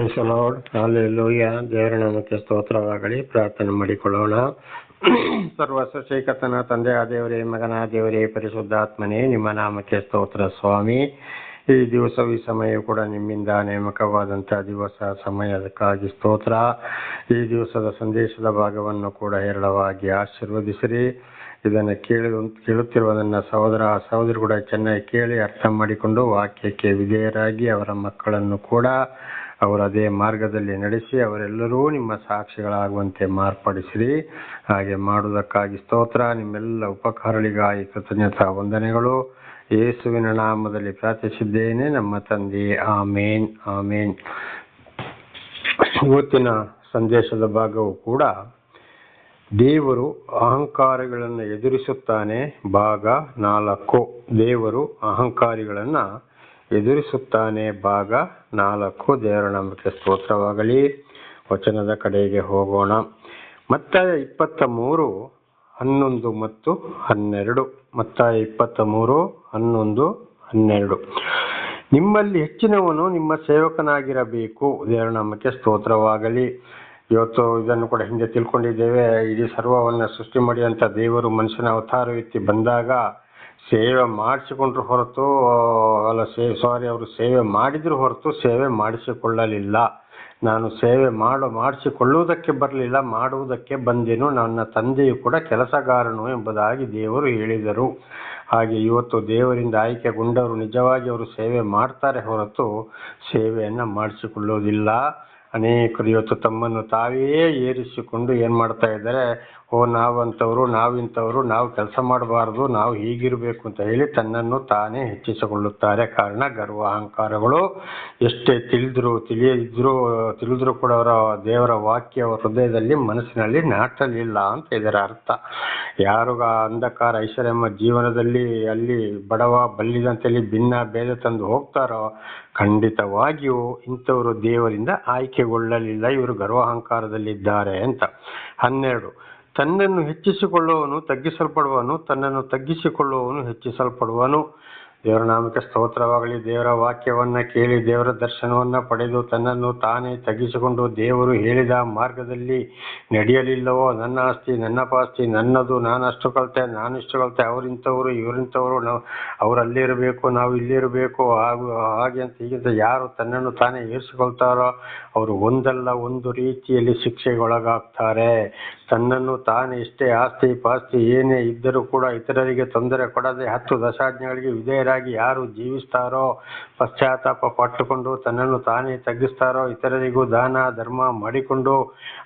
Lord hallelujah ದೇವರ ನಾಮಕ್ಕೆ ಸ್ತೋತ್ರವಾಗಲಿ. ಪ್ರಾರ್ಥನೆ ಮಾಡಿಕೊಳ್ಳೋಣ. ಸರ್ವ ಸೃಷ್ಟಿಕರ್ತನ ತಂದೆಯ ದೇವರೇ, ಮಗನ ದೇವರೇ, ಪರಿಶುದ್ಧಾತ್ಮನೇ, ನಿಮ್ಮ ನಾಮಕ್ಕೆ ಸ್ತೋತ್ರ ಸ್ವಾಮಿ. ಈ ದಿವಸ ಈ ಸಮಯ ಕೂಡ ನಿಮ್ಮಿಂದ ನೇಮಕವಾದಂತಹ ದಿವಸ ಸಮಯಕ್ಕಾಗಿ ಸ್ತೋತ್ರ. ಈ ದಿವಸದ ಸಂದೇಶದ ಭಾಗವನ್ನು ಕೂಡ ಹೇರಳವಾಗಿ ಆಶೀರ್ವದಿಸಿರಿ. ಇದನ್ನು ಕೇಳಿ ಕೇಳುತ್ತಿರುವುದನ್ನು ಸಹೋದರ ಸಹೋದರಿ ಕೂಡ ಚೆನ್ನಾಗಿ ಕೇಳಿ ಅರ್ಥ ಮಾಡಿಕೊಂಡು ವಾಕ್ಯಕ್ಕೆ ವಿಧೇಯರಾಗಿ ಅವರ ಮಕ್ಕಳನ್ನು ಕೂಡ ಅವರ ಅದೇ ಮಾರ್ಗದಲ್ಲಿ ನಡೆಸಿ ಅವರೆಲ್ಲರೂ ನಿಮ್ಮ ಸಾಕ್ಷಿಗಳಾಗುವಂತೆ ಮಾರ್ಪಡಿಸಿರಿ. ಹಾಗೆ ಮಾಡುವುದಕ್ಕಾಗಿ ಸ್ತೋತ್ರ. ನಿಮ್ಮೆಲ್ಲ ಉಪಕಾರಗಳಿಗಾಗಿ ಕೃತಜ್ಞತಾ ವಂದನೆಗಳು. ಯೇಸುವಿನ ನಾಮದಲ್ಲಿ ಪ್ರಾರ್ಥಿಸಿದ್ದೇನೆ. ನಮ್ಮ ತಂದೆ, ಆಮೇನ್ ಆಮೇನ್. ಇವತ್ತಿನ ಸಂದೇಶದ ಭಾಗವು ಕೂಡ ದೇವರು ಅಹಂಕಾರಗಳನ್ನು ಎದುರಿಸುತ್ತಾನೆ. ಭಾಗ ನಾಲ್ಕು. ದೇವರು ಅಹಂಕಾರಿಗಳನ್ನ ಎದುರಿಸುತ್ತಾನೆ ಭಾಗ ನಾಲ್ಕು. ದೇವರ ನಂಬಿಕೆ ಸ್ತೋತ್ರವಾಗಲಿ. ವಚನದ ಕಡೆಗೆ ಹೋಗೋಣ. ಮತ್ತ ಇಪ್ಪತ್ತ ಮೂರು ಹನ್ನೊಂದು ಮತ್ತು ಹನ್ನೆರಡು. ಮತ್ತಾಯ ಇಪ್ಪತ್ತ ಮೂರು ಹನ್ನೊಂದು, ಹನ್ನೆರಡು. ನಿಮ್ಮಲ್ಲಿ ಹೆಚ್ಚಿನವನು ನಿಮ್ಮ ಸೇವಕನಾಗಿರಬೇಕು. ದೇವರ ನಾಮಕ್ಕೆ ಸ್ತೋತ್ರವಾಗಲಿ. ಇವತ್ತು ಇದನ್ನು ಕೂಡ ಹಿಂದೆ ತಿಳ್ಕೊಂಡಿದ್ದೇವೆ. ಇಡೀ ಸರ್ವವನ್ನ ಸೃಷ್ಟಿ ಮಾಡಿದಂಥ ದೇವರು ಮನುಷ್ಯನ ಅವತಾರ ಎತ್ತಿ ಬಂದಾಗ ಸೇವೆ ಮಾಡಿಸಿಕೊಂಡ್ರು ಹೊರತು, ಅಲ್ಲ, ಸೇ ಸಾರಿ ಅವರು ಸೇವೆ ಮಾಡಿದ್ರು ಹೊರತು ಸೇವೆ ಮಾಡಿಸಿಕೊಳ್ಳಲಿಲ್ಲ. ನಾನು ಸೇವೆ ಮಾಡು, ಮಾಡಿಸಿಕೊಳ್ಳುವುದಕ್ಕೆ ಬರಲಿಲ್ಲ, ಮಾಡುವುದಕ್ಕೆ ಬಂದೆನು. ನನ್ನ ತಂದೆಯು ಕೂಡ ಕೆಲಸಗಾರನು ಎಂಬುದಾಗಿ ದೇವರು ಹೇಳಿದರು. ಹಾಗೆ ಇವತ್ತು ದೇವರಿಂದ ಆಯ್ಕೆಗೊಂಡವರು ನಿಜವಾಗಿ ಅವರು ಸೇವೆ ಮಾಡ್ತಾರೆ ಹೊರತು ಸೇವೆಯನ್ನು ಮಾಡಿಸಿಕೊಳ್ಳುವುದಿಲ್ಲ. ಅನೇಕರು ಇವತ್ತು ತಮ್ಮನ್ನು ತಾವೇ ಏರಿಸಿಕೊಂಡು ಏನು ಮಾಡ್ತಾ ಇದ್ದಾರೆ? ಓ, ನಾವಂಥವ್ರು, ನಾವಿಂಥವ್ರು, ನಾವು ಕೆಲಸ ಮಾಡಬಾರ್ದು, ನಾವು ಹೀಗಿರಬೇಕು ಅಂತ ಹೇಳಿ ತನ್ನನ್ನು ತಾನೇ ಹೆಚ್ಚಿಸಿಕೊಳ್ಳುತ್ತಾರೆ. ಕಾರಣ ಗರ್ವ ಅಹಂಕಾರಗಳು. ಎಷ್ಟೇ ತಿಳಿದ್ರು, ತಿಳಿಯದಿದ್ರು, ತಿಳಿದ್ರು ಕೂಡ ಅವರ ದೇವರ ವಾಕ್ಯ ಹೃದಯದಲ್ಲಿ ಮನಸ್ಸಿನಲ್ಲಿ ನಾಟಲಿಲ್ಲ ಅಂತ ಇದರ ಅರ್ಥ. ಯಾರು ಅಂಧಕಾರ ಐಶ್ವರ್ಯಮ್ಮ ಜೀವನದಲ್ಲಿ ಅಲ್ಲಿ ಬಡವ ಬಲ್ಲಿದಂತೇಳಿ ಭಿನ್ನ ಭೇದ ತಂದು ಹೋಗ್ತಾರೋ, ಖಂಡಿತವಾಗಿಯೂ ಇಂಥವರು ದೇವರಿಂದ ಆಯ್ಕೆಗೊಳ್ಳಲಿಲ್ಲ. ಇವರು ಗರ್ವಾಹಂಕಾರದಲ್ಲಿದ್ದಾರೆ ಅಂತ. ಹನ್ನೆರಡು ತನ್ನನ್ನು ಹೆಚ್ಚಿಸಿಕೊಳ್ಳುವವನು ತಗ್ಗಿಸಲ್ಪಡುವನು, ತನ್ನನ್ನು ತಗ್ಗಿಸಿಕೊಳ್ಳುವವನು ಹೆಚ್ಚಿಸಲ್ಪಡುವನು. ದೇವರ ನಾಮಕ್ಕೆ ಸ್ತೋತ್ರವಾಗಲಿ, ದೇವರ ವಾಕ್ಯವನ್ನ ಕೇಳಿ, ದೇವರ ದರ್ಶನವನ್ನ ಪಡೆದು ತನ್ನನ್ನು ತಾನೇ ತಗ್ಗಿಸಿಕೊಂಡು ದೇವರು ಹೇಳಿದ ಮಾರ್ಗದಲ್ಲಿ ನಡೆಯಲಿಲ್ಲವೋ, ನನ್ನ ಆಸ್ತಿ, ನನ್ನ ಪಾಸ್ತಿ, ನನ್ನದು ನಾನು ಅಷ್ಟು ಕಲಿತೆ ನಾನು ಇಷ್ಟು ಕಲಿತೆ, ಅವರಿಂಥವ್ರು, ಇವರಿಂಥವ್ರು, ನಾವು ಅವರಲ್ಲಿರಬೇಕು, ನಾವು ಇಲ್ಲಿರಬೇಕು, ಹಾಗು ಹಾಗೆ ಅಂತ ಹೀಗಿಂತ ಯಾರು ತನ್ನನ್ನು ತಾನೇ ಏರಿಸಿಕೊಳ್ತಾರೋ, ಅವರು ಒಂದಲ್ಲ, ಒಂದು ರೀತಿಯಲ್ಲಿ ಶಿಕ್ಷೆಗೆ ಒಳಗಾಗ್ತಾರೆ ತನ್ನನ್ನು ತಾನೇ ಇಷ್ಟೇ ಆಸ್ತಿ ಪಾಸ್ತಿ ಏನೇ ಇದ್ದರೂ ಕೂಡ ಇತರರಿಗೆ ತೊಂದರೆ ಕೊಡದೆ ಹತ್ತು ದಶಾಜ್ಞೆಗಳಿಗೆ ವಿಧೇಯರಾಗಿ ಯಾರು ಜೀವಿಸ್ತಾರೋ ಪಶ್ಚಾತ್ತಾಪ ಪಟ್ಟುಕೊಂಡು ತನ್ನನ್ನು ತಾನೇ ತಗ್ಗಿಸ್ತಾರೋ ಇತರರಿಗೂ ದಾನ, ಧರ್ಮ ಮಾಡಿಕೊಂಡು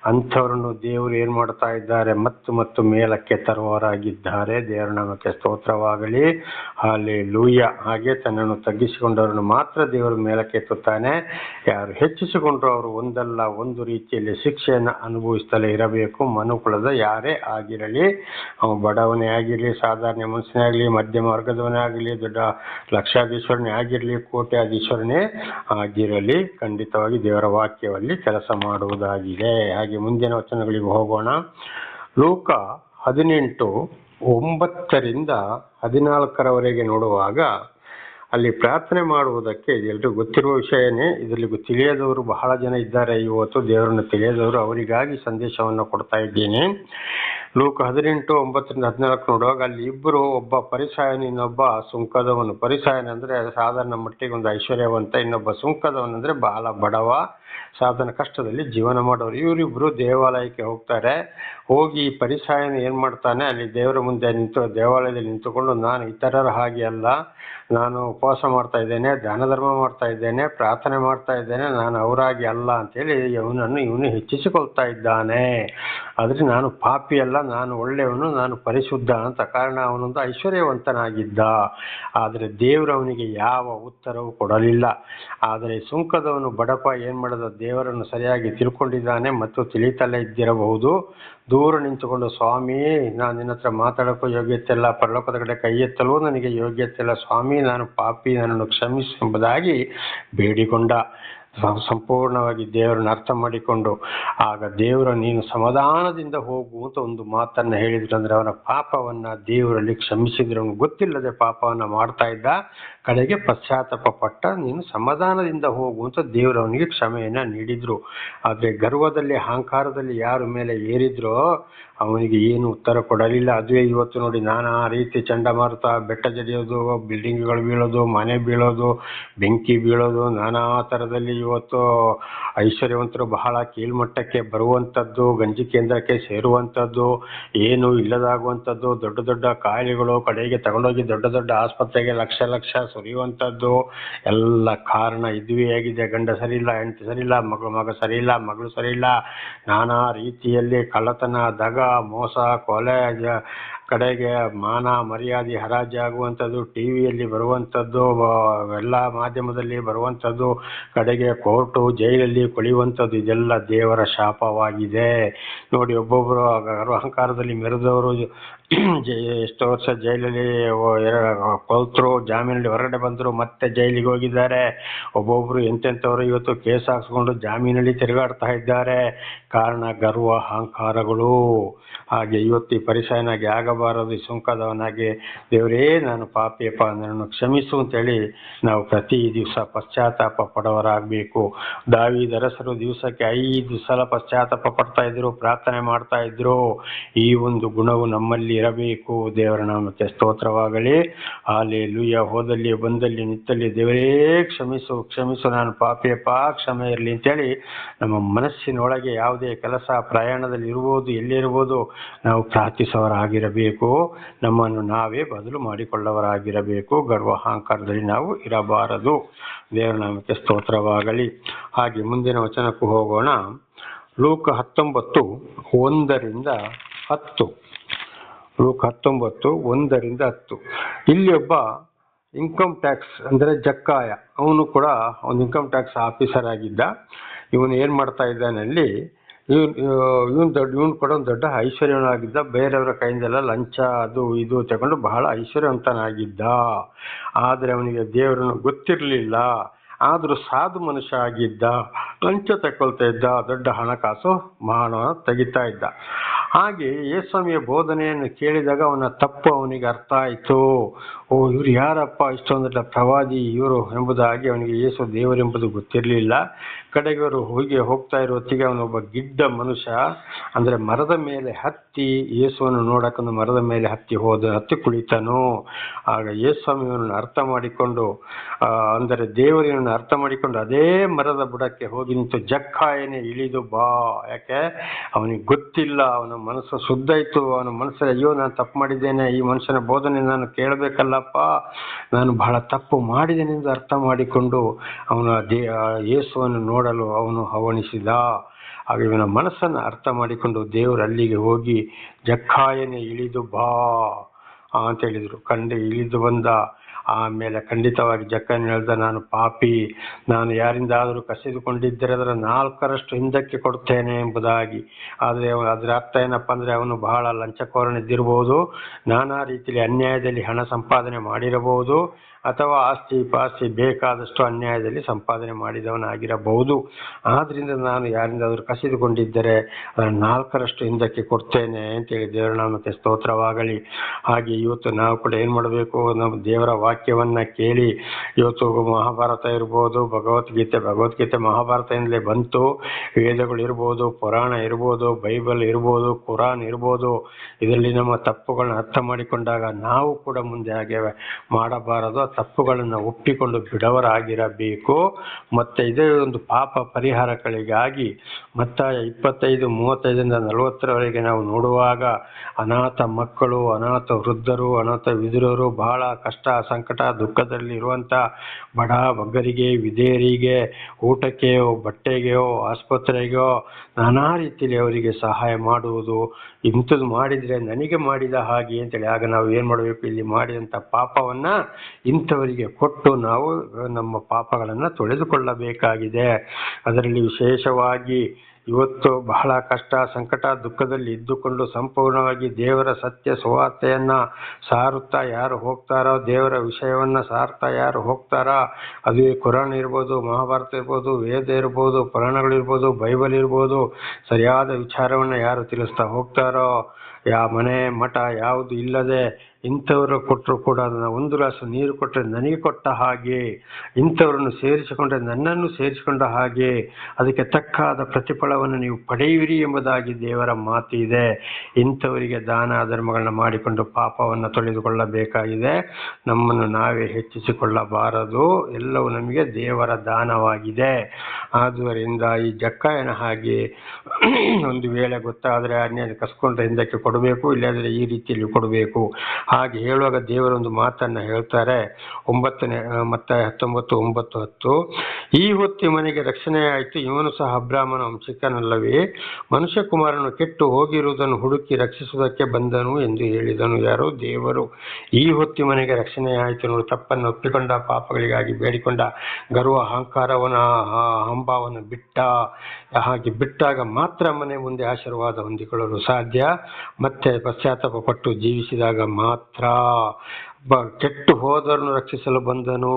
ಅಂಥವರನ್ನು ದೇವರು ಏನು ಮಾಡ್ತಾ ಇದ್ದಾರೆ? ಮತ್ತು ಮತ್ತು ಮೇಲಕ್ಕೆ ತರುವವರಾಗಿದ್ದಾರೆ. ದೇವರ ನಾಮಕ್ಕೆ ಸ್ತೋತ್ರವಾಗಲಿ. ಅಲ್ಲಿ ಲೂಯ್ಯ ಹಾಗೆ ತನ್ನನ್ನು ತಗ್ಗಿಸಿಕೊಂಡವರನ್ನು ಮಾತ್ರ ದೇವರು ಮೇಲಕ್ಕೆ ಎತ್ತುತ್ತಾನೆ. ಯಾರು ಹೆಚ್ಚಿಸಿಕೊಂಡ್ರು ಅವರು ಒಂದಲ್ಲ, ಒಂದು ರೀತಿಯಲ್ಲಿ ಶಿಕ್ಷೆಯನ್ನು ಅನುಭವಿಸ್ತಲೇ ಇರಬೇಕು. ಮನುಕುಲದ ಯಾರೇ ಆಗಿರಲಿ ಬಡವನೇ ಆಗಿರಲಿ, ಸಾಧಾರಣ ಮನುಷ್ಯನೇ ಆಗಲಿ ಮಧ್ಯಮ ವರ್ಗದವನೇ ಆಗಲಿ ದೊಡ್ಡ ಲಕ್ಷಾಧೀಶ್ವರನೇ ಆಗಿರಲಿ ಕೋಟ್ಯಾಧೀಶ್ವರನೇ ಆಗಿರಲಿ, ಖಂಡಿತವಾಗಿ ದೇವರ ವಾಕ್ಯದಲ್ಲಿ ಕೆಲಸ ಮಾಡುವುದಾಗಿದೆ. ಹಾಗೆ ಮುಂದಿನ ವಚನಗಳಿಗೆ ಹೋಗೋಣ. ಲೋಕ ಹದಿನೆಂಟು, ಒಂಬತ್ತರಿಂದ ಹದಿನಾಲ್ಕರವರೆಗೆ ನೋಡುವಾಗ ಅಲ್ಲಿ ಪ್ರಾರ್ಥನೆ ಮಾಡುವುದಕ್ಕೆ ಎಲ್ರಿಗೂ ಗೊತ್ತಿರುವ ವಿಷಯನೇ, ಇದರಲ್ಲಿ ತಿಳಿಯದವರು ಬಹಳ ಜನ ಇದ್ದಾರೆ. ಇವತ್ತು ದೇವರನ್ನು ತಿಳಿಯದವರು ಅವರಿಗಾಗಿ ಸಂದೇಶವನ್ನು ಕೊಡ್ತಾ ಇದ್ದೀನಿ. ಲೋಕ ಹದಿನೆಂಟು, ಒಂಬತ್ತರಿಂದ ಹದಿನಾಲ್ಕು ನೋಡುವಾಗ ಅಲ್ಲಿ ಇಬ್ಬರು ಒಬ್ಬ ಪರಿಸಾಯನ, ಇನ್ನೊಬ್ಬ ಸುಂಕದವನು. ಪರಿಸಾಯನ ಅಂದ್ರೆ ಸಾಧಾರಣ ಮಟ್ಟಿಗೆ ಒಂದು ಐಶ್ವರ್ಯವಂತ, ಇನ್ನೊಬ್ಬ ಸುಂಕದವನು ಅಂದ್ರೆ ಬಹಳ ಬಡವ. ಸಾಧನ ಕಷ್ಟದಲ್ಲಿ ಜೀವನ ಮಾಡೋರು. ಇವರಿಬ್ರು ದೇವಾಲಯಕ್ಕೆ ಹೋಗ್ತಾರೆ. ಹೋಗಿ ಪರಿಸಾಯನ ಏನ್ ಮಾಡ್ತಾನೆ? ಅಲ್ಲಿ ದೇವರ ಮುಂದೆ ನಿಂತು, ದೇವಾಲಯದಲ್ಲಿ ನಿಂತುಕೊಂಡು, ನಾನು ಇತರರ ಹಾಗೆ ಅಲ್ಲ. ನಾನು ಉಪವಾಸ ಮಾಡ್ತಾ ಇದ್ದೇನೆ ದಾನ ಧರ್ಮ ಮಾಡ್ತಾ ಇದ್ದೇನೆ, ಪ್ರಾರ್ಥನೆ ಮಾಡ್ತಾ ಇದ್ದೇನೆ, ನಾನು ಅವರಾಗಿ ಅಲ್ಲ ಅಂತೇಳಿ ಇವನನ್ನು ಇವನು ಹೆಚ್ಚಿಸಿಕೊಳ್ತಾ ಇದ್ದಾನೆ. ಆದ್ರೆ ನಾನು ಪಾಪಿ ಅಲ್ಲ, ನಾನು ಒಳ್ಳೆಯವನು, ನಾನು ಪರಿಶುದ್ಧ ಅಂತ ಕಾರಣ ಅವನೊಂದು ಐಶ್ವರ್ಯವಂತನಾಗಿದ್ದ. ಆದರೆ ದೇವರು ಅವನಿಗೆ ಯಾವ ಉತ್ತರವೂ ಕೊಡಲಿಲ್ಲ. ಆದರೆ ಸುಂಕದವನು ಬಡಪ ಏನ್ ಮಾಡದ ದೇವರನ್ನು ಸರಿಯಾಗಿ ತಿಳ್ಕೊಂಡಿದ್ದಾನೆ ಮತ್ತು ತಿಳಿತಲೇ ಇದ್ದಿರಬಹುದು. ದೂರ ನಿಂತುಕೊಂಡು, ಸ್ವಾಮಿ, ನಾನು ನಿನ್ನ ಹತ್ರ ಮಾತಾಡೋಕ್ಕೂ ಯೋಗ್ಯತೆ ಇಲ್ಲ. ಪರಲೋಕದ ಕಡೆ ಕೈ ಎತ್ತಲು ನನಗೆ ಯೋಗ್ಯತೆ ಇಲ್ಲ. ಸ್ವಾಮಿ, ನಾನು ಪಾಪಿ, ನನ್ನನ್ನು ಕ್ಷಮಿಸು ಎಂಬುದಾಗಿ ಬೇಡಿಕೊಂಡ. ಸಂಪೂರ್ಣವಾಗಿ ದೇವರನ್ನ ಅರ್ಥ ಮಾಡಿಕೊಂಡು, ಆಗ ದೇವರ ನೀನು ಸಮಾಧಾನದಿಂದ ಹೋಗು ಅಂತ ಒಂದು ಮಾತನ್ನ ಹೇಳಿದ್ರು. ಅಂದ್ರೆ ಅವನ ಪಾಪವನ್ನ ದೇವರಲ್ಲಿ ಕ್ಷಮಿಸಿದ್ರೆ. ಅವನು ಗೊತ್ತಿಲ್ಲದೆ ಪಾಪವನ್ನ ಮಾಡ್ತಾ ಇದ್ದ ಕಡೆಗೆ ಪಶ್ಚಾತ್ತಾಪ ಪಟ್ಟ ನೀನು ಸಮಾಧಾನದಿಂದ ಹೋಗು ಅಂತ ದೇವರವನಿಗೆ ಕ್ಷಮೆಯನ್ನ ನೀಡಿದ್ರು. ಆದ್ರೆ ಗರ್ವದಲ್ಲಿ, ಅಹಂಕಾರದಲ್ಲಿ ಯಾರ ಮೇಲೆ ಏರಿದ್ರೋ ಅವನಿಗೆ ಏನು ಉತ್ತರ ಕೊಡಲಿಲ್ಲ. ಅದುವೇ ಇವತ್ತು ನೋಡಿ ನಾನಾ ರೀತಿ ಚಂಡಮಾರುತ ಬೆಟ್ಟ ಜಡಿಯೋದು ಬಿಲ್ಡಿಂಗ್ಗಳು ಬೀಳೋದು, ಮನೆ ಬೀಳೋದು, ಬೆಂಕಿ ಬೀಳೋದು, ನಾನಾ ಥರದಲ್ಲಿ ಇವತ್ತು ಐಶ್ವರ್ಯವಂತರು ಬಹಳ ಕೀಳ್ಮಟ್ಟಕ್ಕೆ ಬರುವಂಥದ್ದು, ಗಂಜಿ ಕೇಂದ್ರಕ್ಕೆ ಸೇರುವಂಥದ್ದು, ಏನು ಇಲ್ಲದಾಗುವಂಥದ್ದು, ದೊಡ್ಡ ದೊಡ್ಡ ಕಾಯಿಲೆಗಳು ಕಡೆಗೆ ತಗೊಂಡೋಗಿ ದೊಡ್ಡ ದೊಡ್ಡ ಆಸ್ಪತ್ರೆಗೆ ಲಕ್ಷ ಲಕ್ಷ ಸುರಿಯುವಂಥದ್ದು, ಎಲ್ಲ ಕಾರಣ ಇದುವೇ ಆಗಿದೆ. ಗಂಡ ಸರಿಯಿಲ್ಲ, ಹೆಂಡತಿ ಇಲ್ಲ ಮಗಳು ಮಗ ಸರಿಯಿಲ್ಲ, ಮಗಳು ಸರಿಯಿಲ್ಲ, ನಾನಾ ರೀತಿಯಲ್ಲಿ ಕಳ್ಳತನ, ದಗ, ಮೋಸ, ಕೊಲೆ ಕಡೆಗೆ ಮಾನ ಮರ್ಯಾದೆ ಹರಾಜಾಗುವಂಥದ್ದು ಟಿ ವಿಯಲ್ಲಿ ಬರುವಂಥದ್ದು, ಎಲ್ಲ ಮಾಧ್ಯಮದಲ್ಲಿ ಬರುವಂಥದ್ದು, ಕಡೆಗೆ ಕೋರ್ಟು ಜೈಲಲ್ಲಿ ಕೊಳೆಯುವಂಥದ್ದು ಇದೆಲ್ಲ ದೇವರ ಶಾಪವಾಗಿದೆ. ನೋಡಿ ಒಬ್ಬೊಬ್ಬರು ಅಹಂಕಾರ- ಅಹಂಕಾರದಲ್ಲಿ ಮೆರೆದವರು ಎಷ್ಟೋ ವರ್ಷ ಜೈಲಲ್ಲಿ ಕೊಲ್ತರು ಜಾಮೀನಲ್ಲಿ ಹೊರಗಡೆ ಬಂದರು, ಮತ್ತೆ ಜೈಲಿಗೆ ಹೋಗಿದ್ದಾರೆ. ಒಬ್ಬೊಬ್ರು ಎಂತೆಂಥವ್ರು ಇವತ್ತು ಕೇಸ್ ಹಾಕ್ಸ್ಕೊಂಡು ಜಾಮೀನಲ್ಲಿ ತಿರುಗಾಡ್ತಾ ಇದ್ದಾರೆ. ಕಾರಣ, ಗರ್ವ, ಅಹಂಕಾರಗಳು. ಹಾಗೆ ಇವತ್ತು ಈ ಪರಿಸರನಾಗಿ ಆಗಬಾರದು, ಈ ಸುಂಕದವನಾಗಿ. ದೇವರೇ, ನಾನು ಪಾಪಿಯಪ್ಪ, ನನ್ನನ್ನು ಕ್ಷಮಿಸು ಅಂತೇಳಿ ನಾವು ಪ್ರತಿ ದಿವಸ ಪಶ್ಚಾತ್ತಾಪ ಪಡವರಾಗಬೇಕು. ದಾವಿದರಸರು ದಿವಸಕ್ಕೆ ಐದು ಸಲ ಪಶ್ಚಾತ್ತಾಪ ಪಡ್ತಾ ಇದ್ರು, ಪ್ರಾರ್ಥನೆ ಮಾಡ್ತಾ ಇದ್ರು. ಈ ಒಂದು ಗುಣವು ನಮ್ಮಲ್ಲಿ ಇರಬೇಕು. ದೇವರ ನಾಮಕ್ಕೆ ಸ್ತೋತ್ರವಾಗಲಿ. ಅಲ್ಲಿ ಲುಯ್ಯ ಹೋದಲ್ಲಿ, ಬಂದಲ್ಲಿ, ನಿತ್ತಲ್ಲಿ ದೇವರೇ, ಕ್ಷಮಿಸು ಕ್ಷಮಿಸು ನಾನು ಪಾಪಿಯಪ್ಪ ಕ್ಷಮೆ ಇರಲಿ ಅಂತೇಳಿ ನಮ್ಮ ಮನಸ್ಸಿನೊಳಗೆ ಯಾವುದೇ ಕೆಲಸ ಪ್ರಯಾಣದಲ್ಲಿ ಇರ್ಬೋದು ಎಲ್ಲಿರ್ಬೋದು ನಾವು ಪ್ರಾರ್ಥಿಸೋರಾಗಿರಬೇಕು ನಮ್ಮನ್ನು ನಾವೇ ಬದಲು ಮಾಡಿಕೊಳ್ಳವರಾಗಿರಬೇಕು. ಗರ್ವ ಅಹಂಕಾರದಲ್ಲಿ ನಾವು ಇರಬಾರದು. ದೇವರ ನಾಮಕ್ಕೆ ಸ್ತೋತ್ರವಾಗಲಿ. ಹಾಗೆ ಮುಂದಿನ ವಚನಕ್ಕೂ ಹೋಗೋಣ. ಲೋಕ ಹತ್ತೊಂಬತ್ತು, ಒಂದರಿಂದ ಹತ್ತು. ಲೂಕ ಹತ್ತೊಂಬತ್ತು, ಒಂದರಿಂದ ಹತ್ತು. ಇಲ್ಲಿ ಒಬ್ಬ ಇನ್ಕಮ್ ಟ್ಯಾಕ್ಸ್ ಅಂದರೆ ಜಕ್ಕಾಯ. ಅವನು ಕೂಡ ಒಂದು ಇನ್ಕಮ್ ಟ್ಯಾಕ್ಸ್ ಆಫೀಸರ್ ಆಗಿದ್ದ. ಇವನು ಏನು ಮಾಡ್ತಾ ಇದ್ದಾನೆ ಅಲ್ಲಿ, ಇವನ್, ಇವನು ದೊಡ್ಡ, ಇವನು ಕೂಡ ಒಂದು ದೊಡ್ಡ ಐಶ್ವರ್ಯವನಾಗಿದ್ದ ಬೇರೆಯವರ ಕೈಯಿಂದೆಲ್ಲ ಲಂಚ, ಅದು ಇದು ತಗೊಂಡು ಬಹಳ ಐಶ್ವರ್ಯವಂತನಾಗಿದ್ದ. ಆದರೆ ಅವನಿಗೆ ದೇವರನ್ನು ಗೊತ್ತಿರಲಿಲ್ಲ. ಆದರೂ ಸಾಧು ಮನುಷ್ಯ ಆಗಿದ್ದ. ಲಂಚ ತಗೊಳ್ತಾ ಇದ್ದ. ದೊಡ್ಡ ಹಣಕಾಸು ಮಾನವ ತೆಗಿತಾ ಇದ್ದ. ಹಾಗೆ ಯೇಸ್ವಾಮಿಯ ಬೋಧನೆಯನ್ನು ಕೇಳಿದಾಗ ಅವನ ತಪ್ಪು ಅವನಿಗೆ ಅರ್ಥ ಆಯಿತು. ಓ, ಇವರು ಯಾರಪ್ಪ ಇಷ್ಟೊಂದು ಪ್ರವಾದಿ ಇವರು ಎಂಬುದಾಗಿ ಅವನಿಗೆ ಯೇಸು ದೇವರೆಂಬುದು ಗೊತ್ತಿರಲಿಲ್ಲ. ಕಡೆಗೆ ಅವರು ಹೋಗಿ ಹೋಗ್ತಾ ಇರೋ ಹೊತ್ತಿಗೆ ಅವನೊಬ್ಬ ಗಿಡ್ಡ ಮನುಷ್ಯ, ಅಂದರೆ ಮರದ ಮೇಲೆ ಹತ್ತಿ ಯೇಸುವನ್ನು ನೋಡಕ್ಕಂದು ಮರದ ಮೇಲೆ ಹತ್ತಿ ಹೋದ, ಹತ್ತಿ ಕುಳಿತನು. ಆಗ ಯೇಸ್ವಾಮಿಯವನನ್ನು ಅರ್ಥ ಮಾಡಿಕೊಂಡು ಅಂದರೆ ದೇವರನ್ನು ಅರ್ಥ ಮಾಡಿಕೊಂಡು ಅದೇ ಮರದ ಬುಡಕ್ಕೆ ಹೋಗಿ ನಿಂತು ಜಕ್ಕಾಯನೆ ಇಳಿದು ಬಾ. ಯಾಕೆ? ಅವನಿಗೆ ಗೊತ್ತಿಲ್ಲ, ಅವನ ಮನಸ್ಸು ಶುದ್ಧ ಇತ್ತು ಅವನ ಮನಸ್ಸಲ್ಲಿ ಅಯ್ಯೋ, ನಾನು ತಪ್ಪು ಮಾಡಿದ್ದೇನೆ, ಈ ಮನುಷ್ಯನ ಬೋಧನೆ ನಾನು ಕೇಳಬೇಕಲ್ಲಪ್ಪ. ನಾನು ಬಹಳ ತಪ್ಪು ಮಾಡಿದ್ದೇನೆ ಎಂದು ಅರ್ಥ ಮಾಡಿಕೊಂಡು ಅವನ ದೇ ಯೇಸುವನ್ನು ಅವನು ಹವಣಿಸಿದ. ಆಗ ಇವನ ಮನಸ್ಸನ್ನು ಅರ್ಥ ಮಾಡಿಕೊಂಡು ದೇವರು ಅಲ್ಲಿಗೆ ಹೋಗಿ, ಜಕ್ಕಾಯನೆ, ಇಳಿದು ಬಾ ಅಂತ ಹೇಳಿದರು. ಕಂಡು ಇಳಿದು ಬಂದ. ಆಮೇಲೆ ಖಂಡಿತವಾಗಿ ಜಕ್ಕನ್ ಹೇಳ್ದ, ನಾನು ಪಾಪಿ, ನಾನು ಯಾರಿಂದಾದರೂ ಕಸಿದುಕೊಂಡಿದ್ದರೆ ಅದರ ನಾಲ್ಕರಷ್ಟು ಹಿಂದಕ್ಕೆ ಕೊಡ್ತೇನೆ ಎಂಬುದಾಗಿ. ಆದರೆ ಅದರ ಅರ್ಥ ಏನಪ್ಪ ಅಂದರೆ ಅವನು ಬಹಳ ಲಂಚಕೋರನಿದ್ದಿರಬಹುದು ನಾನಾ ರೀತಿಯಲ್ಲಿ ಅನ್ಯಾಯದಲ್ಲಿ ಹಣ ಸಂಪಾದನೆ ಮಾಡಿರಬಹುದು. ಅಥವಾ ಆಸ್ತಿ ಪಾಸ್ತಿ ಬೇಕಾದಷ್ಟು ಅನ್ಯಾಯದಲ್ಲಿ ಸಂಪಾದನೆ ಮಾಡಿದವನಾಗಿರಬಹುದು. ಆದ್ರಿಂದ ನಾನು ಯಾರಿಂದಾದರೂ ಕಸಿದುಕೊಂಡಿದ್ದರೆ ಅದರ ನಾಲ್ಕರಷ್ಟು ಹಿಂದಕ್ಕೆ ಕೊಡ್ತೇನೆ ಅಂತೇಳಿ ದೇವರ ನಾಮಕ್ಕೆ ಸ್ತೋತ್ರವಾಗಲಿ. ಹಾಗೆ ಇವತ್ತು ನಾವು ಕೂಡ ಏನು ಮಾಡಬೇಕು? ನಮ್ಮ ದೇವರ ವಾಕ್ಯವನ್ನ ಕೇಳಿ. ಇವತ್ತು ಮಹಾಭಾರತ ಇರ್ಬೋದು, ಭಗವದ್ಗೀತೆ ಭಗವದ್ಗೀತೆ ಮಹಾಭಾರತದಿಂದಲೇ ಬಂತು. ವೇದಗಳು ಇರ್ಬೋದು, ಪುರಾಣ ಇರ್ಬೋದು, ಬೈಬಲ್ ಇರ್ಬೋದು, ಕುರಾನ್ ಇರ್ಬೋದು. ಇದರಲ್ಲಿ ನಮ್ಮ ತಪ್ಪುಗಳನ್ನ ಅರ್ಥ ಮಾಡಿಕೊಂಡಾಗ ನಾವು ಕೂಡ ಮುಂದೆ ಹಾಗೆ ಮಾಡಬಾರದು. ತಪ್ಪುಗಳನ್ನು ಒಪ್ಪಿಕೊಂಡು ಬಿಡವರಾಗಿರಬೇಕು. ಮತ್ತೆ ಇದೇ ಒಂದು ಪಾಪ ಪರಿಹಾರಗಳಿಗಾಗಿ ಮತ್ತ ಇಪ್ಪತ್ತೈದು, ಮೂವತ್ತೈದರಿಂದ ನಲವತ್ತರವರೆಗೆ ನಾವು ನೋಡುವಾಗ ಅನಾಥ ಮಕ್ಕಳು, ಅನಾಥ ವೃದ್ಧರು, ಅನಾಥ ವಿದುರರು ಬಹಳ ಕಷ್ಟ, ಸಂಕಟ, ದುಃಖದಲ್ಲಿ ಇರುವಂತ ಬಡ ಬಗ್ಗರಿಗೆ, ವಿಧೇಯರಿಗೆ, ಊಟಕ್ಕೆಯೋ, ಬಟ್ಟೆಗೆಯೋ ಆಸ್ಪತ್ರೆಗೋ ನಾನಾ ರೀತಿಯಲ್ಲಿ ಅವರಿಗೆ ಸಹಾಯ ಮಾಡುವುದು. ಇಂಥದ್ದು ಮಾಡಿದ್ರೆ ನನಗೆ ಮಾಡಿದ ಹಾಗೆ ಅಂತೇಳಿ. ಆಗ ನಾವು ಏನು ಮಾಡಬೇಕು? ಇಲ್ಲಿ ಮಾಡಿದಂಥ ಪಾಪವನ್ನ ಇಂಥವರಿಗೆ ಕೊಟ್ಟು ನಾವು ನಮ್ಮ ಪಾಪಗಳನ್ನು ತೊಳೆದುಕೊಳ್ಳಬೇಕಾಗಿದೆ. ಅದರಲ್ಲಿ ವಿಶೇಷವಾಗಿ ಇವತ್ತು ಬಹಳ ಕಷ್ಟ, ಸಂಕಟ, ದುಃಖದಲ್ಲಿ ಇದ್ದುಕೊಂಡು ಸಂಪೂರ್ಣವಾಗಿ ದೇವರ ಸತ್ಯ ಸುವಾರ್ತೆಯನ್ನ ಸಾರುತ್ತಾ ಯಾರು ಹೋಗ್ತಾರೋ, ದೇವರ ವಿಷಯವನ್ನ ಸಾರ್ತಾ ಯಾರು ಹೋಗ್ತಾರಾ, ಅದು ಕುರಾನ್ ಇರ್ಬೋದು, ಮಹಾಭಾರತ ಇರ್ಬೋದು, ವೇದ ಇರ್ಬೋದು ಪುರಾಣಗಳಿರ್ಬೋದು ಬೈಬಲ್ ಇರ್ಬೋದು, ಸರಿಯಾದ ವಿಚಾರವನ್ನು ಯಾರು ತಿಳಿಸ್ತಾ ಹೋಗ್ತಾರೋ, ಯಾ ಮನೆ ಮಠ ಯಾವುದು ಇಲ್ಲದೆ ಇಂಥವರು ಕೊಟ್ಟರು ಕೂಡ ನಾನು ಒಂದು ಗ್ಲಾಸ್ ನೀರು ಕೊಟ್ಟರೆ ನನಗೆ ಕೊಟ್ಟ ಹಾಗೆ, ಇಂಥವರನ್ನು ಸೇರಿಸಿಕೊಂಡ್ರೆ ನನ್ನನ್ನು ಸೇರಿಸಿಕೊಂಡ ಹಾಗೆ, ಅದಕ್ಕೆ ತಕ್ಕಾದ ಪ್ರತಿಫಲವನ್ನು ನೀವು ಪಡೆಯುವಿರಿ ಎಂಬುದಾಗಿ ದೇವರ ಮಾತು ಇದೆ ಇಂಥವರಿಗೆ ದಾನ ಧರ್ಮಗಳನ್ನ ಮಾಡಿಕೊಂಡು ಪಾಪವನ್ನು ತೊಳೆದುಕೊಳ್ಳಬೇಕಾಗಿದೆ. ನಮ್ಮನ್ನು ನಾವೇ ಹೆಚ್ಚಿಸಿಕೊಳ್ಳಬಾರದು. ಎಲ್ಲವೂ ನಮಗೆ ದೇವರ ದಾನವಾಗಿದೆ. ಆದುದರಿಂದ ಈ ಜಕ್ಕಾಯನ ಹಾಗೆ ಒಂದು ವೇಳೆ ಗೊತ್ತಾದರೆ ಅನ್ಯ ಕಸ್ಕೊಂಡ್ರೆ ಹಿಂದಕ್ಕೆ ಕೊಡಬೇಕು, ಇಲ್ಲಾದರೆ ಈ ರೀತಿಯಲ್ಲಿ ಕೊಡಬೇಕು. ಹಾಗೆ ಹೇಳುವಾಗ ದೇವರೊಂದು ಮಾತನ್ನ ಹೇಳ್ತಾರೆ. ಒಂಬತ್ತನೇ ಮತ್ತೆ ಹತ್ತೊಂಬತ್ತು, ಒಂಬತ್ತು, ಹತ್ತು. ಈ ಹೊತ್ತಿ ಮನೆಗೆ ರಕ್ಷಣೆ ಆಯಿತು. ಇವನು ಸಹ ಅಬ್ರಾಹ್ಮನ ವಂಶಿಕನಲ್ಲವೇ? ಮನುಷ್ಯ ಕುಮಾರನು ಕೆಟ್ಟು ಹೋಗಿರುವುದನ್ನು ಹುಡುಕಿ ರಕ್ಷಿಸುವುದಕ್ಕೆ ಬಂದನು ಎಂದು ಹೇಳಿದನು. ಯಾರು ದೇವರು. ಈ ಹೊತ್ತಿ ಮನೆಗೆ ರಕ್ಷಣೆ ಆಯಿತು ನೋಡು ತಪ್ಪನ್ನು ಒಪ್ಪಿಕೊಂಡ, ಪಾಪಗಳಿಗಾಗಿ ಬೇಡಿಕೊಂಡ, ಗರ್ವ ಅಹಂಕಾರವನ ಹಂಬಾವನ್ನು ಬಿಟ್ಟ, ಹಾಗೆ ಬಿಟ್ಟಾಗ ಮಾತ್ರ ಮನೆ ಮುಂದೆ ಆಶೀರ್ವಾದ ಹೊಂದಿಕೊಳ್ಳಲು ಸಾಧ್ಯ. ಮತ್ತೆ ಪಶ್ಚಾತ್ತಾಪ ಪಟ್ಟು ಜೀವಿಸಿದಾಗ ಮಾತ್ರ ಬ ಕೆಟ್ಟು ಹೋದರನ್ನು ರಕ್ಷಿಸಲು ಬಂದನು.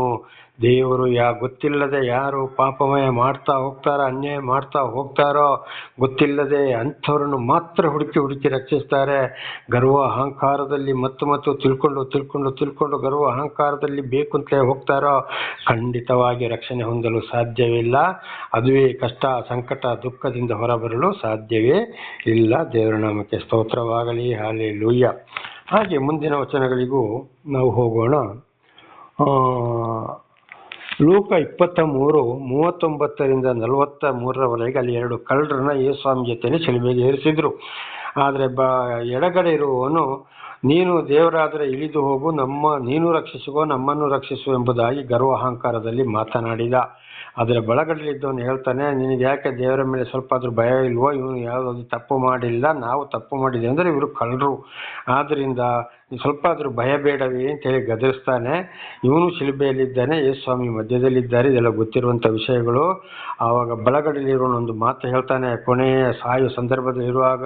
ದೇವರು ಯಾ ಗೊತ್ತಿಲ್ಲದೆ ಯಾರು ಪಾಪಮಯ ಮಾಡ್ತಾ ಹೋಗ್ತಾರೋ, ಅನ್ಯಾಯ ಮಾಡ್ತಾ ಹೋಗ್ತಾರೋ, ಗೊತ್ತಿಲ್ಲದೆ ಅಂಥವ್ರನ್ನು ಮಾತ್ರ ಹುಡುಕಿ ಹುಡುಕಿ ರಕ್ಷಿಸ್ತಾರೆ. ಗರ್ವ ಅಹಂಕಾರದಲ್ಲಿ ಮತ್ತು ಮತ್ತು ತಿಳ್ಕೊಂಡು ತಿಳ್ಕೊಂಡು ತಿಳ್ಕೊಂಡು ಗರ್ವ ಅಹಂಕಾರದಲ್ಲಿ ಬೇಕು ಅಂತಲೇ ಹೋಗ್ತಾರೋ, ಖಂಡಿತವಾಗಿ ರಕ್ಷಣೆ ಹೊಂದಲು ಸಾಧ್ಯವಿಲ್ಲ. ಅದುವೇ ಕಷ್ಟ, ಸಂಕಟ, ದುಃಖದಿಂದ ಹೊರಬರಲು ಸಾಧ್ಯವೇ ಇಲ್ಲ. ದೇವರ ನಾಮಕ್ಕೆ ಸ್ತೋತ್ರವಾಗಲಿ. ಹಾಲೆ ಲೂಯ್ಯ ಹಾಗೆ ಮುಂದಿನ ವಚನಗಳಿಗೂ ನಾವು ಹೋಗೋಣ. ಲೂಕ ಇಪ್ಪತ್ತ ಮೂರು, ಮೂವತ್ತೊಂಬತ್ತರಿಂದ ನಲವತ್ತ ಮೂರರವರೆಗೆ ಅಲ್ಲಿ ಎರಡು ಕಳ್ಳರನ್ನ ಯೇಸ್ವಾಮಿ ಜೊತೆನೆ ಶಿಲುಬೆಗೆ ಏರಿಸಿದ್ರು. ಆದರೆ ಬ, ಎಡಗಡೆ ಇರುವವನು, ನೀನು ದೇವರಾದರೆ ಇಳಿದು ಹೋಗು, ನಮ್ಮ, ನೀನು ರಕ್ಷಿಸುವ ನಮ್ಮನ್ನು ರಕ್ಷಿಸು ಎಂಬುದಾಗಿ ಗರ್ವ ಅಹಂಕಾರದಲ್ಲಿ ಮಾತನಾಡಿದ ಅದರ ಇದ್ದವನು ಹೇಳ್ತಾನೆ, ನಿನಗೆ ಯಾಕೆ ದೇವರ ಮೇಲೆ ಸ್ವಲ್ಪ ಆದ್ರೂ ಭಯ ಇಲ್ವೋ? ಇವನು ಯಾವುದಾದ್ರು ತಪ್ಪು ಮಾಡಿಲ್ಲ, ನಾವು ತಪ್ಪು ಮಾಡಿದೆ ಅಂದರೆ ಇವರು ಕಳ್ಳರು. ಆದ್ರಿಂದ ನೀನು ಸ್ವಲ್ಪ ಆದರೂ ಭಯ ಬೇಡವೇ ಅಂತ ಹೇಳಿ ಗದರಿಸ್ತಾನೆ. ಇವನು ಶಿಲುಬೆಯಲ್ಲಿದ್ದಾನೆ ಸ್ವಾಮಿ ಮಧ್ಯದಲ್ಲಿದ್ದಾರೆ, ಇದೆಲ್ಲ ಗೊತ್ತಿರುವಂಥ ವಿಷಯಗಳು. ಆವಾಗ ಬಲಗಡೆಯಲ್ಲಿರುವ ಒಂದು ಮಾತು ಹೇಳ್ತಾನೆ, ಕೊನೆಯ ಸಾಯು ಸಂದರ್ಭದಲ್ಲಿರುವಾಗ,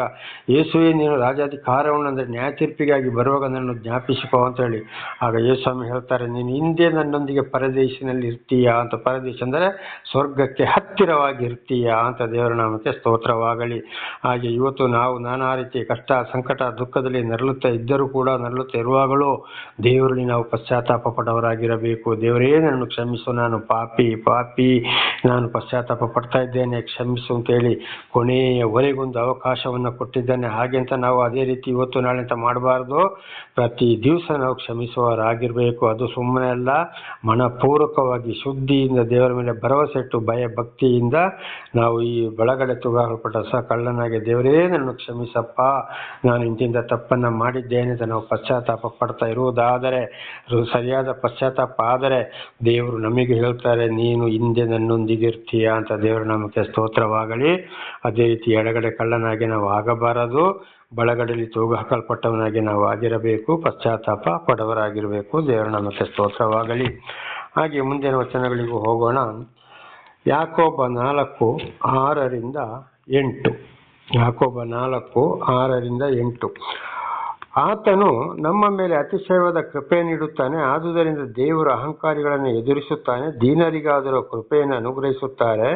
ಯೇಸುವೆ, ನೀನು ರಾಜಾಧಿಕಾರವನ್ನು ಅಂದರೆ ನ್ಯಾಯ ತೀರ್ಪಿಗಾಗಿ ಬರುವಾಗ ನನ್ನನ್ನು ಜ್ಞಾಪಿಸಿಕೋ ಅಂತ ಹೇಳಿ. ಆಗ ಸ್ವಾಮಿ ಹೇಳ್ತಾರೆ, ನೀನು ಹಿಂದೆ ನನ್ನೊಂದಿಗೆ ಪರದೇಶಿನಲ್ಲಿ ಇರ್ತೀಯಾ ಅಂತ? ಪರದೇಶ ಅಂದರೆ, ಸ್ವರ್ಗಕ್ಕೆ ಹತ್ತಿರವಾಗಿ ಇರ್ತೀಯಾ ಅಂತ ದೇವರ ನಾಮಕ್ಕೆ ಸ್ತೋತ್ರವಾಗಲಿ. ಹಾಗೆ ಇವತ್ತು ನಾವು ನಾನಾ ರೀತಿ ಕಷ್ಟ, ಸಂಕಟ, ದುಃಖದಲ್ಲಿ ನರಳುತ್ತಾ ಇದ್ದರೂ ಕೂಡ ನರಳುತ್ತಾ ತೆರುವಾಗಲೂ ದೇವರಲ್ಲಿ ನಾವು ಪಶ್ಚಾತ್ತಾಪ ಪಡವರಾಗಿರಬೇಕು ದೇವರೇ, ನನ್ನನ್ನು ಕ್ಷಮಿಸು. ನಾನು ಪಾಪಿ ಪಾಪಿ. ನಾನು ಪಶ್ಚಾತ್ತಾಪ ಪಡ್ತಾ ಇದ್ದೇನೆ. ಕ್ಷಮಿಸು ಅಂತೇಳಿ ಕೊನೆಯವರೆಗೊಂದು ಅವಕಾಶವನ್ನು ಕೊಟ್ಟಿದ್ದೇನೆ. ಹಾಗೆ ಅಂತ ನಾವು ಅದೇ ರೀತಿ ಇವತ್ತು ನಾಳೆ ಅಂತ ಮಾಡಬಾರ್ದು. ಪ್ರತಿ ದಿವಸ ನಾವು ಕ್ಷಮಿಸುವವರಾಗಿರಬೇಕು. ಅದು ಸುಮ್ಮನೆ ಅಲ್ಲ. ಮನಪೂರ್ವಕವಾಗಿ ಶುದ್ಧಿಯಿಂದ ದೇವರ ಮೇಲೆ ಭರವಸೆ ಇಟ್ಟು ಭಯ, ಭಕ್ತಿಯಿಂದ ನಾವು ಈ ಬಳಗಡೆ ತುಗಾಲ್ಪಟ್ಟ ಸಹ ಕಳ್ಳನಾಗಿ ದೇವರೇ, ನನ್ನನ್ನು ಕ್ಷಮಿಸಪ್ಪ. ನಾನು ಇಂತಿಂದ ತಪ್ಪನ್ನ ಮಾಡಿದ್ದೇನೆ ಅಂತ ನಾವು ಪಶ್ಚಾತ್ತಾಪ ಪಡ್ತಾ ಇರುವುದಾದರೆ ಸರಿಯಾದ ಪಶ್ಚಾತ್ತಾಪ ಆದರೆ ದೇವರು ನಮಗೆ ಹೇಳ್ತಾರೆ, ನೀನು ಹಿಂದೆ ನನ್ನೊಂದಿಗೆ ಇರ್ತೀಯ ಅಂತ ದೇವರ ನಾಮಕ್ಕೆ ಸ್ತೋತ್ರವಾಗಲಿ. ಅದೇ ರೀತಿ ಎಡಗಡೆ ಕಳ್ಳನಾಗಿ ನಾವು ಆಗಬಾರದು ಬಳಗಡೆಯಲ್ಲಿ ತೂಗು ಹಾಕಲ್ಪಟ್ಟವನಾಗಿ ನಾವು ಆಗಿರಬೇಕು, ಪಶ್ಚಾತ್ತಾಪ ಪಡವರಾಗಿರಬೇಕು, ದೇವರ ನಾಮಕ್ಕೆ ಸ್ತೋತ್ರವಾಗಲಿ. ಹಾಗೆ ಮುಂದಿನ ವಚನಗಳಿಗೂ ಹೋಗೋಣ. ಯಾಕೋಬ ನಾಲ್ಕು ಆರರಿಂದ ಎಂಟು. ಯಾಕೋಬ ನಾಲ್ಕು ಆರರಿಂದ ಎಂಟು. ಆತನು ನಮ್ಮ ಮೇಲೆ ಅತಿಶಯವಾದ ಕೃಪೆ ನೀಡುತ್ತಾನೆ, ಆದುದರಿಂದ ದೇವರು ಅಹಂಕಾರಿಗಳನ್ನು ಎದುರಿಸುತ್ತಾನೆ, ದೀನರಿಗಾದರೂ ಕೃಪೆಯನ್ನು ಅನುಗ್ರಹಿಸುತ್ತಾರೆ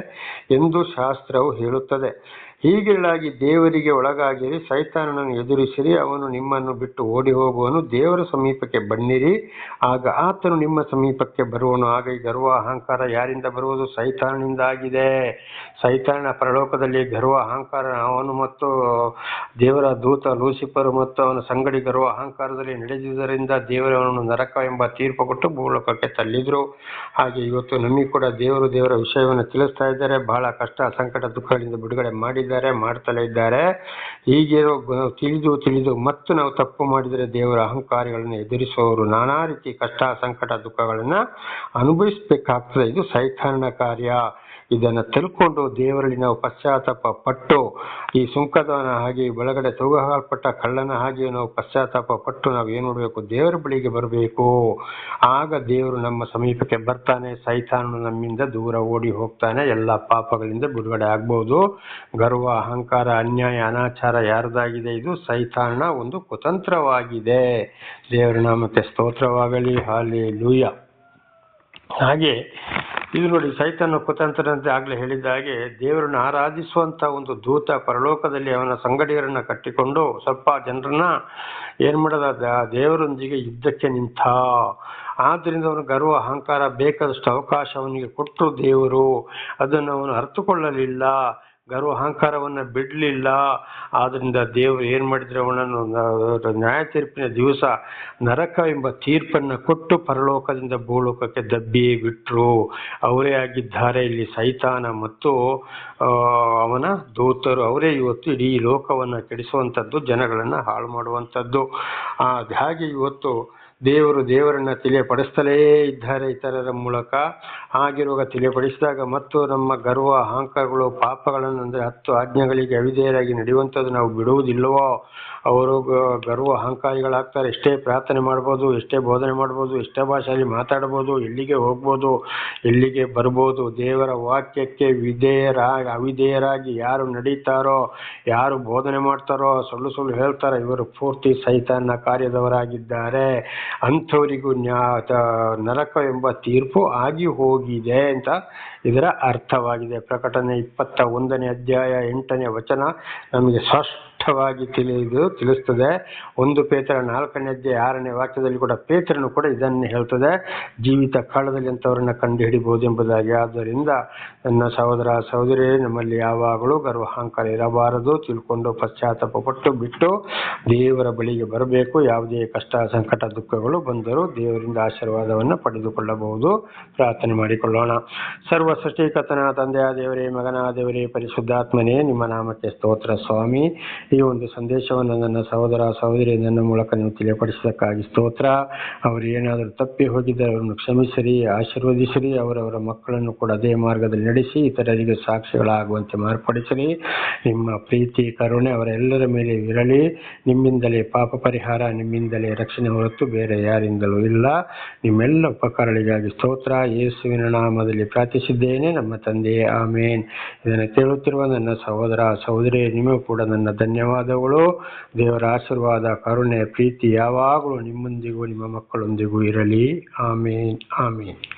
ಎಂದು ಶಾಸ್ತ್ರವು ಹೇಳುತ್ತದೆ. ಹೀಗಿರಲಾಗಿ ದೇವರಿಗೆ ಒಳಗಾಗಿರಿ, ಸೈತಾನನನ್ನು ಎದುರಿಸಿರಿ, ಅವನು ನಿಮ್ಮನ್ನು ಬಿಟ್ಟು ಓಡಿ ಹೋಗುವನು ದೇವರ ಸಮೀಪಕ್ಕೆ ಬನ್ನಿರಿ, ಆಗ ಆತನು ನಿಮ್ಮ ಸಮೀಪಕ್ಕೆ ಬರುವನು. ಆಗ ಈ ಗರ್ವ ಅಹಂಕಾರ ಯಾರಿಂದ ಬರುವುದು? ಸೈತಾನನಿಂದ ಆಗಿದೆ ಸೈತಾನ ಪರಲೋಕದಲ್ಲಿ ಗರ್ವ ಅಹಂಕಾರ ಅವನು ಮತ್ತು ದೇವರ ದೂತ ಲೂಸಿಫರ್ ಮತ್ತು ಅವನ ಸಂಗಡಿ ಗರ್ವ ಅಹಂಕಾರದಲ್ಲಿ ನಡೆದಿದ್ದರಿಂದ ದೇವರವನನ್ನು ನರಕ ಎಂಬ ತೀರ್ಪು ಕೊಟ್ಟು ಭೂಲೋಕಕ್ಕೆ ತಳ್ಳಿದ್ರು. ಹಾಗೆ ಇವತ್ತು ನಮಗೆ ಕೂಡ ದೇವರು ದೇವರ ವಿಷಯವನ್ನು ತಿಳಿಸ್ತಾ ಇದ್ದಾರೆ. ಬಹಳ ಕಷ್ಟ, ಸಂಕಟ, ದುಃಖಗಳಿಂದ ಬಿಡುಗಡೆ ಮಾಡಿದ್ದಾರೆ. ಮಾಡ್ತಲೇ ಇದ್ದಾರೆ. ಹೀಗಿರೋ ತಿಳಿದು ತಿಳಿದು ಮತ್ತು ನಾವು ತಪ್ಪು ಮಾಡಿದರೆ ದೇವರ ಅಹಂಕಾರಿಗಳನ್ನು ಎದುರಿಸುವವರು ನಾನಾ ರೀತಿ ಕಷ್ಟ, ಸಂಕಟ, ದುಃಖಗಳನ್ನ ಅನುಭವಿಸಬೇಕಾಗ್ತದೆ. ಇದು ಸೈತಾನನ ಕಾರ್ಯ. ಇದನ್ನು ತಿಳ್ಕೊಂಡು ದೇವರಲ್ಲಿ ನಾವು ಪಶ್ಚಾತ್ತಾಪ ಪಟ್ಟು, ಈ ಸುಂಕದವನ ಹಾಗೆ ಒಳಗಡೆ ತೂಗಲ್ಪಟ್ಟ ಕಳ್ಳನ ಹಾಗೆ ನಾವು ಪಶ್ಚಾತ್ತಾಪ ಪಟ್ಟು ನಾವು ಏನು ಮಾಡಬೇಕು ದೇವರ ಬಳಿಗೆ ಬರಬೇಕು. ಆಗ ದೇವರು ನಮ್ಮ ಸಮೀಪಕ್ಕೆ ಬರ್ತಾನೆ ಸೈತಾನು ನಮ್ಮಿಂದ ದೂರ ಓಡಿ ಹೋಗ್ತಾನೆ, ಎಲ್ಲ ಪಾಪಗಳಿಂದ ಬಿಡುಗಡೆ ಗರ್ವ ಗರ್ವ, ಅಹಂಕಾರ, ಅನ್ಯಾಯ, ಅನಾಚಾರ ಯಾರದಾಗಿದೆ ಇದು? ಸೈತಾನ ಒಂದು ಕುತಂತ್ರವಾಗಿದೆ. ದೇವರ ನಾಮಕ್ಕೆ ಸ್ತೋತ್ರವಾಗಲಿ ಹಾಲಿ ಲೂಯ ಹಾಗೆ ಇದು ನೋಡಿ ಸೈತನ ಕುತಂತ್ರ ಆಗಲೇ ಆಗ್ಲೇ ಹೇಳಿದ ಹಾಗೆ ದೇವರನ್ನು ಆರಾಧಿಸುವಂತ ಒಂದು ದೂತ ಪರಲೋಕದಲ್ಲಿ ಅವನ ಸಂಗಡಿಗರನ್ನ ಕಟ್ಟಿಕೊಂಡು ಸ್ವಲ್ಪ ಜನರನ್ನ ಏನ್ ಮಾಡದ ದೇವರೊಂದಿಗೆ ಯುದ್ಧಕ್ಕೆ ನಿಂತ. ಆದ್ದರಿಂದ ಅವನ ಗರ್ವ, ಅಹಂಕಾರ, ಬೇಕಾದಷ್ಟು ಅವಕಾಶ ಅವನಿಗೆ ಕೊಟ್ಟರು ದೇವರು. ಅದನ್ನು ಅವನು ಅರ್ಥಕೊಳ್ಳಲಿಲ್ಲ ಗರ್ವ ಅಹಂಕಾರವನ್ನು ಬಿಡಲಿಲ್ಲ. ಆದ್ದರಿಂದ ದೇವರು ಏನು ಮಾಡಿದ್ರೆ ಅವನನ್ನು ನ್ಯಾಯ ತೀರ್ಪಿನ ದಿವಸ ನರಕ ಎಂಬ ತೀರ್ಪನ್ನ ಕೊಟ್ಟು ಪರಲೋಕದಿಂದ ಭೂಲೋಕಕ್ಕೆ ದಬ್ಬಿ ಬಿಟ್ರು. ಅವರೇ ಆಗಿದ್ದಾರೆ ಇಲ್ಲಿ ಸೈತಾನ ಮತ್ತು ಅವನ ದೂತರು. ಅವರೇ ಇವತ್ತು ಇಡೀ ಲೋಕವನ್ನ ಕೆಡಿಸುವಂಥದ್ದು ಜನಗಳನ್ನ ಹಾಳು ಮಾಡುವಂಥದ್ದು ಹಾಗೆ ಇವತ್ತು ದೇವರು ದೇವರನ್ನ ತಿಳಿಯಪಡಿಸ್ತಲೇ ಇದ್ದಾರೆ ಇತರರ ಮೂಲಕ. ಹಾಗಿರುವಾಗ ತಿಳಿಯಪಡಿಸಿದಾಗ ಮತ್ತು ನಮ್ಮ ಗರ್ವ, ಅಹಂಕಾರಗಳು, ಪಾಪಗಳನ್ನು ಅಂದರೆ ಹತ್ತು ಆಜ್ಞೆಗಳಿಗೆ ಅವಿಧೇಯರಾಗಿ ನಡೆಯುವಂಥದ್ದು ನಾವು ಬಿಡುವುದಿಲ್ಲವೋ? ಅವರು ಗರ್ವ, ಅಹಂಕಾರಿಗಳಾಗ್ತಾರೆ. ಎಷ್ಟೇ ಪ್ರಾರ್ಥನೆ ಮಾಡ್ಬೋದು, ಎಷ್ಟೇ ಬೋಧನೆ ಮಾಡ್ಬೋದು, ಎಷ್ಟೇ ಭಾಷೆಯಲ್ಲಿ ಮಾತಾಡ್ಬೋದು, ಎಲ್ಲಿಗೆ ಹೋಗ್ಬೋದು, ಎಲ್ಲಿಗೆ ಬರ್ಬೋದು, ದೇವರ ವಾಕ್ಯಕ್ಕೆ ವಿಧೇಯರಾಗಿ ಅವಿಧೇಯರಾಗಿ ಯಾರು ನಡೀತಾರೋ, ಯಾರು ಬೋಧನೆ ಮಾಡ್ತಾರೋ, ಸುಳ್ಳು ಸುಳ್ಳು ಹೇಳ್ತಾರೋ, ಇವರು ಪೂರ್ತಿ ಸೈತಾನ ಕಾರ್ಯದವರಾಗಿದ್ದಾರೆ. ಅಂಥವರಿಗೂ ನ್ಯಾ ತ- ನರಕ ಎಂಬ ತೀರ್ಪು ಆಗಿ ಹೋಗಿದೆ ಅಂತ ಇದರ ಅರ್ಥವಾಗಿದೆ. ಪ್ರಕಟಣೆ ಇಪ್ಪತ್ತ ಒಂದನೇ ಅಧ್ಯಾಯ ಎಂಟನೇ ವಚನ ನಮಗೆ ಸ್ಪಷ್ಟವಾಗಿ ತಿಳಿದು, ತಿಳಿಸ್ತದೆ. ಒಂದು ಪೇತ್ರ ನಾಲ್ಕನೇ ಅಧ್ಯಾಯ ಆರನೇ ವಾಕ್ಯದಲ್ಲಿ ಕೂಡ ಪೇತ್ರನು ಕೂಡ ಇದನ್ನು ಹೇಳ್ತದೆ. ಜೀವಿತ ಕಾಲದಲ್ಲಿ ಅಂತವರನ್ನು ಕಂಡು ಹಿಡಿಬಹುದು ಎಂಬುದಾಗಿ. ಆದ್ದರಿಂದ ನನ್ನ ಸಹೋದರ ಸಹೋದರಿ, ನಮ್ಮಲ್ಲಿ ಯಾವಾಗಲೂ ಗರ್ವ ಅಹಂಕಾರ ಇರಬಾರದು. ತಿಳ್ಕೊಂಡು, ಪಶ್ಚಾತ್ತಾಪ ಪಟ್ಟು ಬಿಟ್ಟು ದೇವರ ಬಳಿಗೆ ಬರಬೇಕು. ಯಾವುದೇ ಕಷ್ಟ, ಸಂಕಟ, ದುಃಖಗಳು ಬಂದರೂ ದೇವರಿಂದ ಆಶೀರ್ವಾದವನ್ನು ಪಡೆದುಕೊಳ್ಳಬಹುದು. ಪ್ರಾರ್ಥನೆ ಮಾಡಿಕೊಳ್ಳೋಣ. ಸರ್ವ ಸೃಷ್ಟಿಕರ್ತನ ತಂದೆಯ ದೇವರೇ ಮಗನ ದೇವರೇ, ಪರಿಶುದ್ಧಾತ್ಮನೇ, ನಿಮ್ಮ ನಾಮಕ್ಕೆ ಸ್ತೋತ್ರ ಸ್ವಾಮಿ. ಈ ಒಂದು ಸಂದೇಶವನ್ನು ನನ್ನ ಸಹೋದರ, ಸಹೋದರಿ ನನ್ನ ಮೂಲಕ ನೀವು ತಿಳಿಯಪಡಿಸಿದ್ದಕ್ಕಾಗಿ ಸ್ತೋತ್ರ. ಅವರು ಏನಾದರೂ ತಪ್ಪಿ ಹೋಗಿದ್ದರೆ ಅವರನ್ನು ಕ್ಷಮಿಸಿರಿ, ಆಶೀರ್ವದಿಸಿರಿ ಅವರವರ ಮಕ್ಕಳನ್ನು ಕೂಡ ಅದೇ ಮಾರ್ಗದಲ್ಲಿ ನಡೆಸಿ, ಇತರರಿಗೆ ಸಾಕ್ಷಿಗಳಾಗುವಂತೆ ಮಾರ್ಪಡಿಸಿರಿ. ನಿಮ್ಮ ಪ್ರೀತಿ, ಕರುಣೆ ಅವರೆಲ್ಲರ ಮೇಲೆ ಇರಲಿ. ನಿಮ್ಮಿಂದಲೇ ಪಾಪ ಪರಿಹಾರ, ನಿಮ್ಮಿಂದಲೇ ರಕ್ಷಣೆ ಹೊರತು ಬೇರೆ ಯಾರಿಂದಲೂ ಇಲ್ಲ. ನಿಮ್ಮೆಲ್ಲ ಉಪಕಾರಗಳಿಗಾಗಿ ಸ್ತೋತ್ರ. ಯೇಸುವಿನ ನಾಮದಲ್ಲಿ ಪ್ರಾರ್ಥಿಸಿದ್ದೇನೆ. ನಮ್ಮ ತಂದೆಯೇ, ಆಮೇನ್. ಇದನ್ನು ಕೇಳುತ್ತಿರುವ ನನ್ನ ಸಹೋದರ ಸಹೋದರಿ ನಿಮಗೂ ಕೂಡ ನನ್ನ ಧನ್ಯವಾದಗಳು. ದೇವರ ಆಶೀರ್ವಾದ ಕರುಣೆ ಪ್ರೀತಿ ಯಾವಾಗಲೂ ನಿಮ್ಮೊಂದಿಗೂ ನಿಮ್ಮ ಮಕ್ಕಳೊಂದಿಗೂ ಇರಲಿ. ಆಮೇನ್ ಆಮೇನ್.